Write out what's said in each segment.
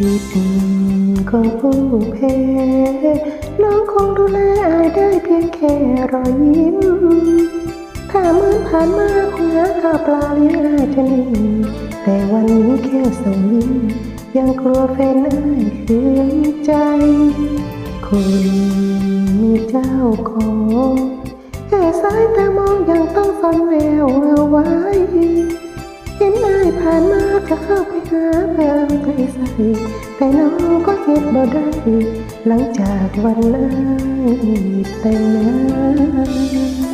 สิทธิ์ของผู้แพ้น้องคงดูแลอายได้เพียงแค่รอยยิ้ม ถ้าเมือนผ่านมาคงหาข้าวปลาเลี้ยงอายจะนิ่งแต่วันนี้แค่ส่งยิ้ม ยังกลัวแฟนอายเคืองใจ คนมีเจ้าของแค่สายตามองยังต้องซ่อนแววเอาไว้ เห็นอายผ่านมาจะเข้าไปหาเพื่อเอา ใส่แต่น้องก็เห็นบ่ได้หลังจากวันนั้นแต่งงาน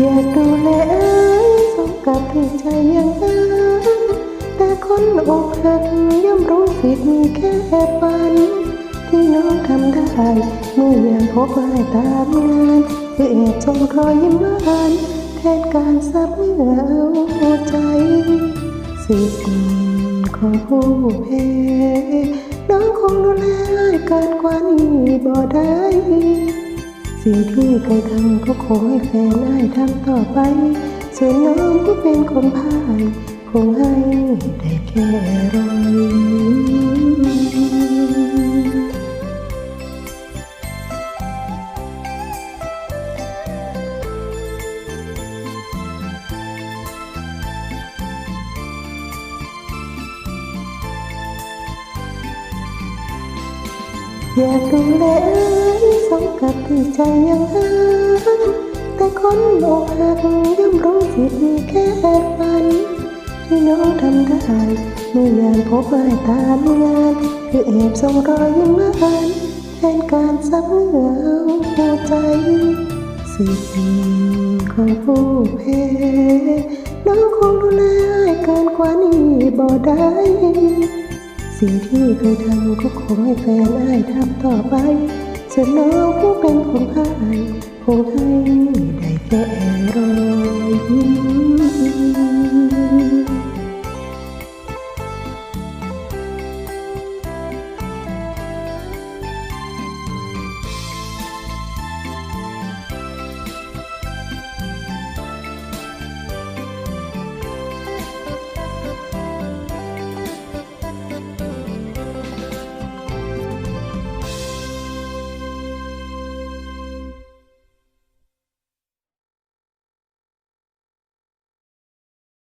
อยากดูแลอ้ยสมกับที่ใจยังนั้นแต่คนอกหักย่อมรู้สิทธิ์มีแค่ฝัน ที่น้องทำได้ เมื่อยามพบไายตามงานคือแอบชมรอยยิ้มหวานแทนการซับเมื่อเอาใจสิทธิ์ของผู้แพ้น้องคงดูแลเกินกว่านี้บ่ได้สิ่งที่เคยทำก็ขอให้แฟนได้ทำต่อไปส่วนน้องผู้เป็นคนพ่าย คงให้ได้แค่รอย อยากดูแลเอ้ยสมกับที่ใจยังหาแต่คนอกหักย่อมรู้สิทธิ์มีแค่ฝัน ที่น้องทำได้เมื่อยามพบไายตามงานคือแอบส่งรอยยิ้มหวานแทนการซับเหงื่อเอาใจ สิทธิ์ของผู้แพ้น้องคงดูแลให้เกินกว่านี้บ่ได้ สิ่งที่เคยทำก็คงให้แฟนอ้ายทำต่อไปส่วนน้องผู้เป็นของข้ายคงให้